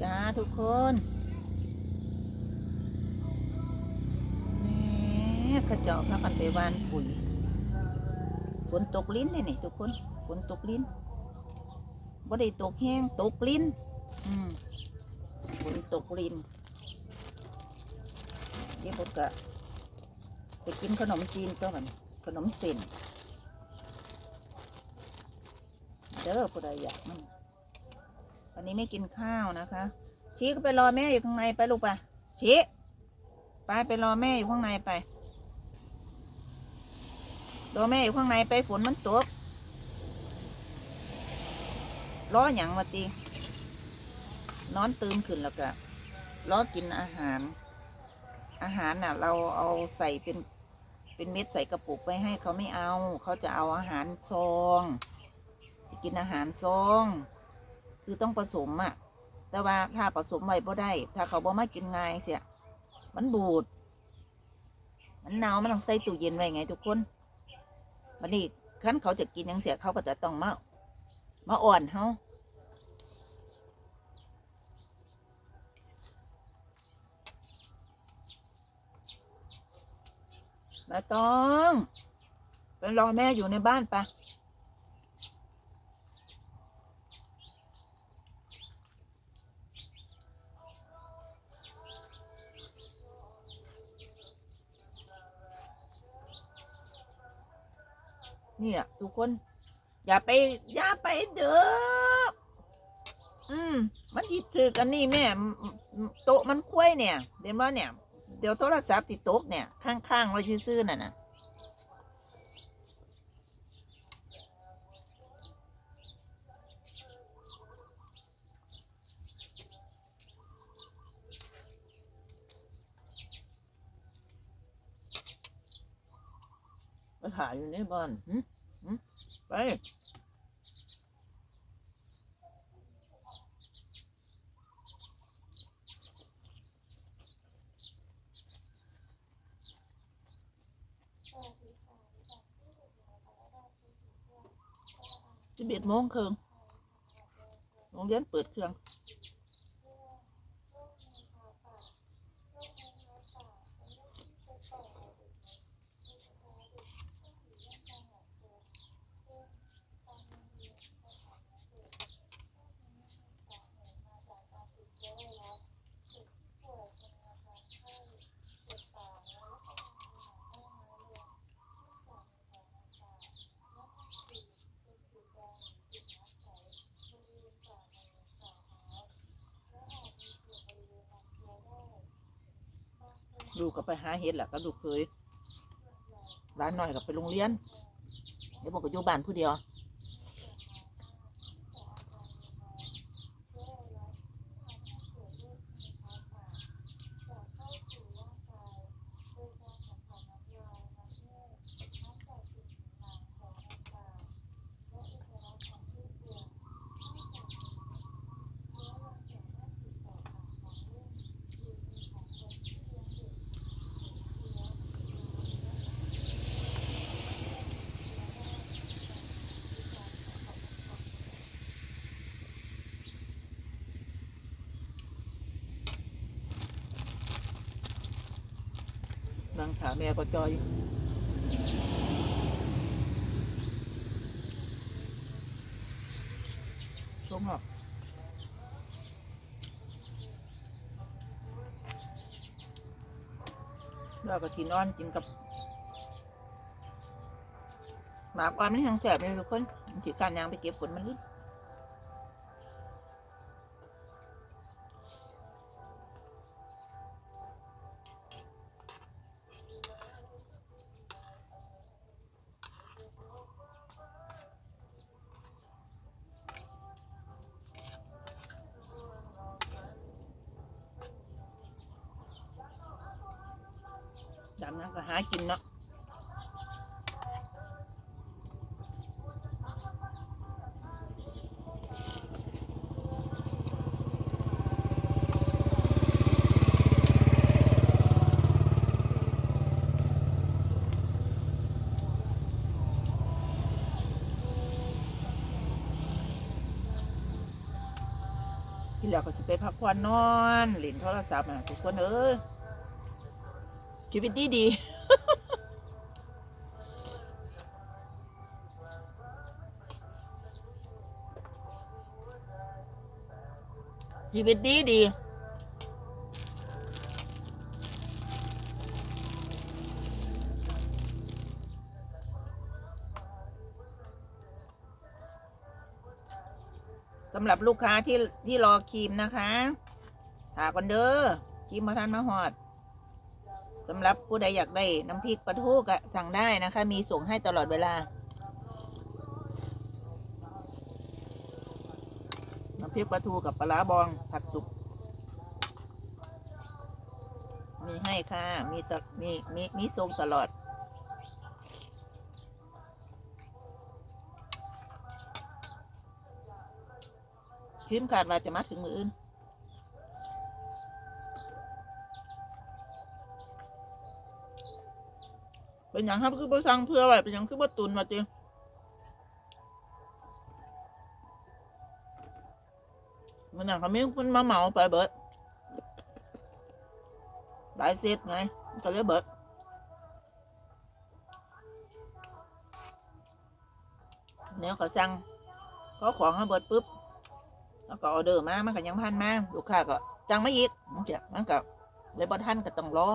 จ้าทุกคนแหม่ขจ้าพากันไปวานปุ๋ยฝนตกลิ้นเลยนี่ทุกคนฝนตกลิ้นบ่ได้ตกแห้งตกลิ้นอืมฝนตกลิ้นเดี๋ยวผมก็ไปกินขนมจีนก็มันขนมเส้นเด้อผู้ใดอยากมัน วันนี้ไม่กินข้าวนะคะ ชี้ก็ไปรอแม่อยู่ข้างในไปลูกไปชี้ไปไปรอแม่อยู่ข้างในไปรอแม่อยู่ข้างในไปฝนมันตกรออย่างมาตีนอนตื่นขึ้นแล้วก็รอกินอาหาร อาหารน่ะ เราเอาใส่เป็นเป็นเม็ดใส่กระปุกไปให้เขาไม่เอา เขาจะเอาอาหารซอง จะกินอาหารซอง คือต้องผสมอะแต่ว่าถ้าผสมไว้บ่ได้ ถ้าเขาบ่มากินง่ายเสียมันบูด มันหนาวมันต้องใส่ตู้เย็นไว้ไงทุกคนวันนี้คันเขาจะกินยังเสียเขาก็จะต้องมามาอ่อนเขาไม่ต้องไปรอแม่อยู่ในบ้านปะ เนี่ยทุกคน อย่าไป อย่าไปเด้ออืม มันจิถือกันนี่แม่ โต๊ะมันคุ้ยเนี่ยเดี๋ยวว่าเนี่ย เดี๋ยวโทรศัพท์ติดโต๊ะเนี่ย ข้างๆไว้ซื่อๆน่ะนะไปหาอยู่ในบ้านหึหึ ไปสิบเอ็ดโมงครึ่งโรงเรียนเปิดเครื่อง ลูกก็ไปหาเห็ดแหละก็ลูกเคยร้านหน่อยกับไปโรงเรียนเดี๋ยวบอกก็อยู่บ้านผู้เดียว นั่งขาแม่ก็จอยชมหรอกเราก็ทีนอนกินกับหมาปลามันแห้งแสบเลยทุกคนถือการยางไปเก็บฝนมันลึก ก็หากินเนาะที่แล้วก็จะไปพักผ่อนนอนเล่นโทรศัพท์นะทุกคนเอ้ย ชีวิตดีดีชีวิตดีดีสำหรับลูกค้าที่ที่รอครีมนะคะถากันเด้อครีมมาทานมาหอด สำหรับผู้ใดอยากได้น้ำพริกปลาทูก็สั่งได้นะคะ มีส่งให้ตลอดเวลา น้ำพริกปลาทูกับปลาบองผัดสุก มีให้ค่ะ มีตมีมีมีทรงตลอดคิมขาดว่าจะมาถึงมืออื่น เป็นอย่างครับคือบ่สั่งเพื่อไว้เป็นอย่างคือบ่ตุนมาจิมันอย่างเขามีคนมาเหมาไปเบิดหลายเซตไงก็เลยเบิดเนี่ยเขาสั่งเขาของเขาเบิดปุ๊บแล้วก็ออเดอร์มามันก็ยังพันมาลูกค้าก็จังไม่อีกมันจะมันก็เลยบ่ทันก็ต้องรอ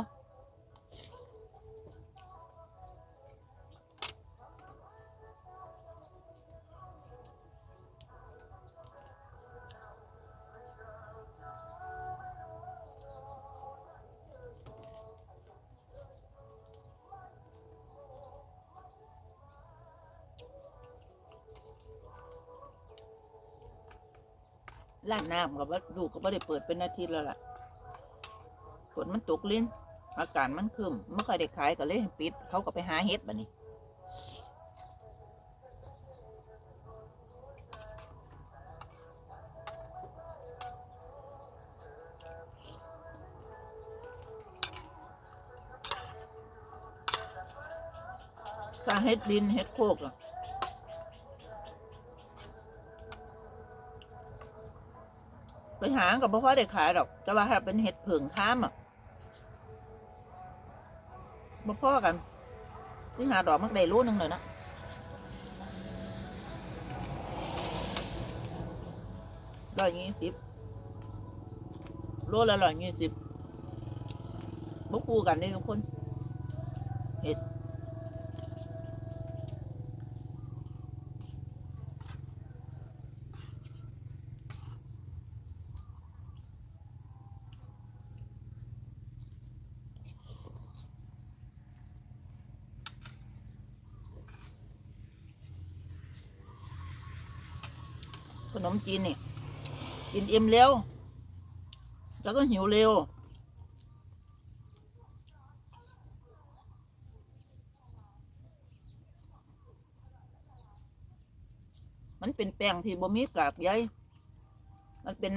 ร้านน้ำกับว่าดูก็ไม่ได้เปิดเป็นอาทิตย์แล้วล่ะฝนมันตกลิ้นอากาศมันครึมไม่ค่อยได้ขายก็เลยปิด เขาก็ไปหาเฮ็ดบัดนี้ถ้าเฮ็ดดินเฮ็ดโคกล่ะ ไปหากับพ่อได้ขายดอก แต่ว่าถ้าเป็นเห็ดเผิงข้ามอะบ่พ่อกันสิหาดอกมักได้รู้หนึงเลยนะร้อยยี่สิบโลละร้อยยี่สิบบ่คู่กันนี่ทุกคนเห็ด นมจีนนี่กินอิ่มเร็ว แล้วก็หิวเร็ว มันเป็นแป้งที่บ่มีกากใยมันเป็น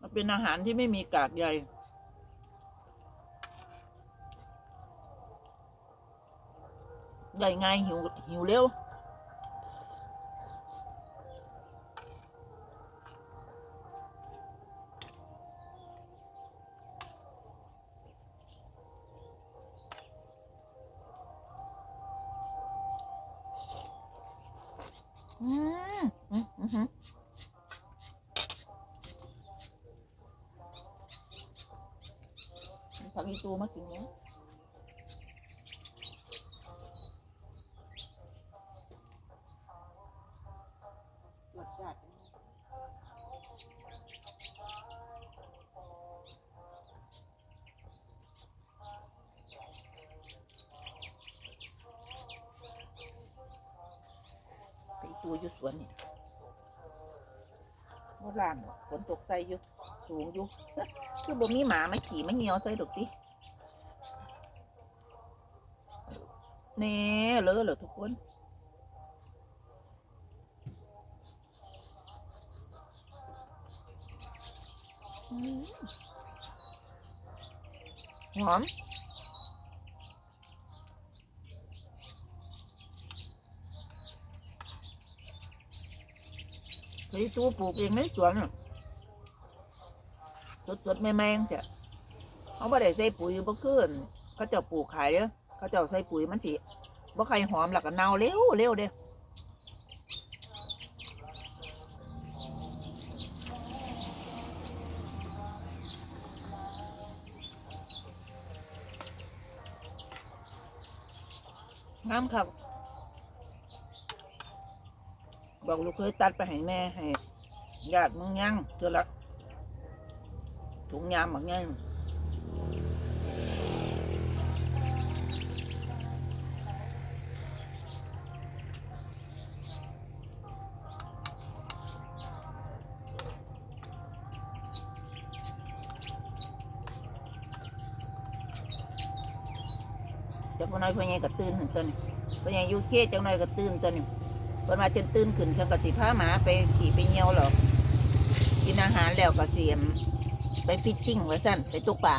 มันเป็นอาหารที่ไม่มีกากใยได้ง่ายหิวหิวเร็ว ผักอีตูมากินเนี้ย ผักอีตูอยู่สวนนี่มื่อล่างฝนตกใส่อยู่สูงอยู่ คือบ่มีหมามาขี่มาเหี่ยวใส่ดอกติแน่เลอะเหรอทุกคนอืมหอม ไอ้ตู้ปลูกเองในสวนน่ะสดๆแม่ๆจังซี่เขาบ่ได้ใส่ปุ๋ยบ่คืออั่นเขาเจ้าปลูกขายเด้อเขาเจ้าใส่ปุ๋ยมันสิบ่ใครหอมแล้วก็เน่าเร็วเร็วเด้องามครับ บอกลูกเคยตัดไปให้แม่ให้ญาติมึงยังเจอละถุงยามแบบนี้จักหน้อยพ่อใหญ่ก็ตื่นถึงตัวนี้พ่อใหญ่ยูเคจักหน้อยก็ตื่นตัวนี้ เพิ่นมาจนตื่นขึ้นฉันก็สิพาหมาไปขี่ไปเหี่ยวหรอกกินอาหารแล้วก็เสียม ไปฟิชชิ่งไว้สั่นไปตกปลา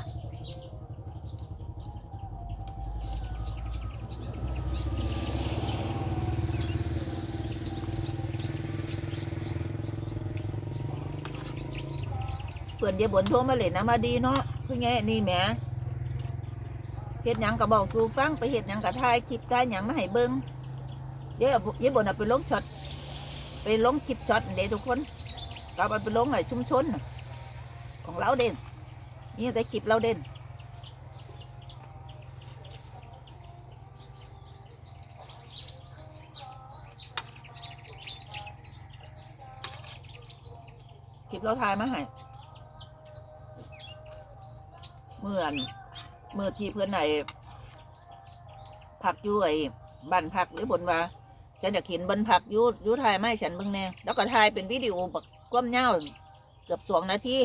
เพื่อนยายบนโทรมาเล่นะมาดีเนาะคือไงนี่แหมเฮ็ดหยังก็บอกสูฟังไปเฮ็ดหยังก็ถ่ายคลิปถ่ายหยังมาให้เบิ่ง เดี๋ยวเดี๋ยวบนเอาไปลงช็อตไปลงคลิปช็อตเดี๋ยวทุกคนก็เอาไปลงไอ้ชุมชนของเราเด่นนี่แต่คลิปเราเด่นคลิปเราถ่ายมาให้เมื่อนเมื่อที่เพื่อนไหนพักอยู่ไอ้บ้านพักหรือบนว่า ฉันอยากเห็นบนพักยูยูถ่ายไม่ฉันบิ่งแน่แล้วก็ถ่ายเป็นวิดีโอแบบความยาเกือบสองนาที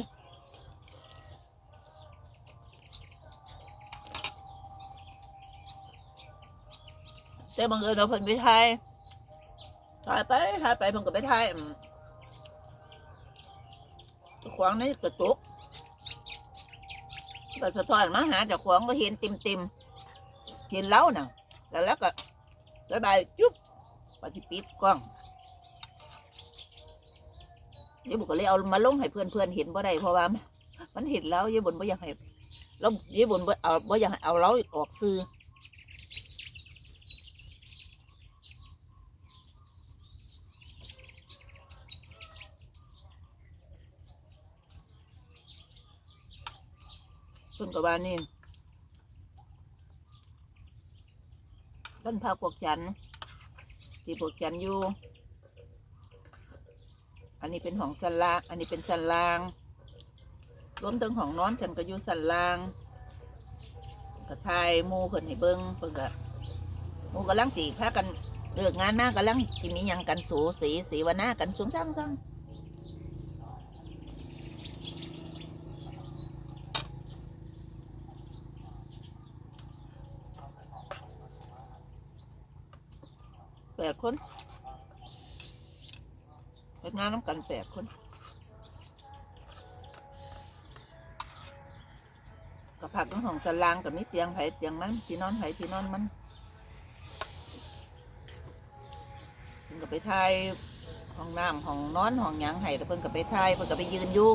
แต่บังเอิญเราเพิ่นไปถ่ายถ่ายไปถ่ายไปเพิ่นก็ไปถ่ายอืมเจ้าของในกระจกก็สะท้อนมาหาจ้าของก็เห็นต็มต็มเห็นเล้าน่ะ แล้วแล้วก็บายบายจุ๊บ ปฏิปิดกล้องยายบุญก็เลยเอามาลงให้เพื่อนเพื่อนเห็นบ่ได้เพราะว่า มันเห็นแล้วยายบุญบ่อยากให้แล้วยายบุญบ่เอาบ่อยากให้เอาเราออกซื้อเพิ่นก็ว่านี่ต้นพาพวกฉัน ที่พวกฉันอยู่ อันนี้เป็นของสันลางอันนี้เป็นสันลางรวมถึงของนอนฉันก็อยู่สันลางกระทายมูเพิ่นให้เบิ้งเพิ่นก็มูกำลังจีพากันเลิกงานมากกำลังกินนี้ยังกันสูสีสีวันหน้ากันสูงซ้ำซ้ำแป ดคนเฮ็ดงานน้ำกันแปดคนกับผักของของสลางกับมีเตียงไผ่เตียงมันที่นอนไผ่ที่นอนมันเพิ่นก็ไปทายห้องน้ำห้องนอนห้องหยังไห้แล้วเพิ่นก็ไปทายเพิ่นก็ไปยืนอยู่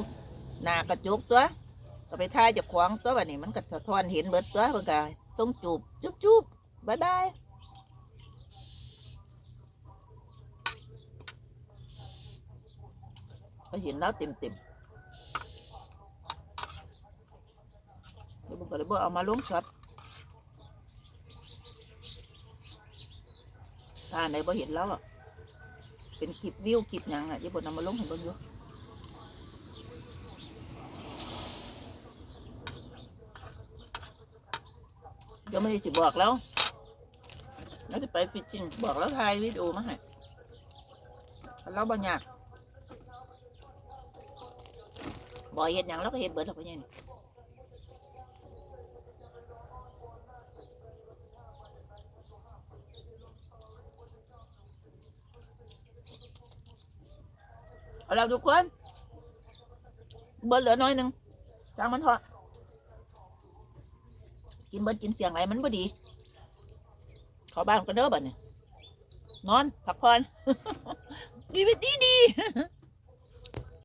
หน้ากระจกตัวก็ไปทายจากขวางตัวแบบนี้มันก็สะท้อนเห็นเบิดตัวเพิ่นก็ส่งจูบจุ๊บจุ๊บบายบาย ก็เห็นแล้วเต็มเต็มเดี๋ยวผมก็เลยบอกเอามาลงช็อตถ้าไหนบ่เห็นแล้วเป็นคลิปวิวคลิปยังอะอย่าบ่นำมาลงให้เบิ่งอยู่เดี๋ยวไม่ได้สิบอกแล้วแล้วจะไปฟิชชิ่งบอกแล้วถ่ายวิดีโอมาให้เราบ่ยาก บ่เห็นหยังแล้วก็เห็นเบิดแล้วก็ยังเอาแล้วทุกคน เบิดเหลือน้อยหนึ่งจ้างมันเถอะกินเบิดกินเสียงอะไรมันบ่ดีขอบ้านกันเด้อบัดเนี่ยนอน พักผ่อนดีวิตดีดี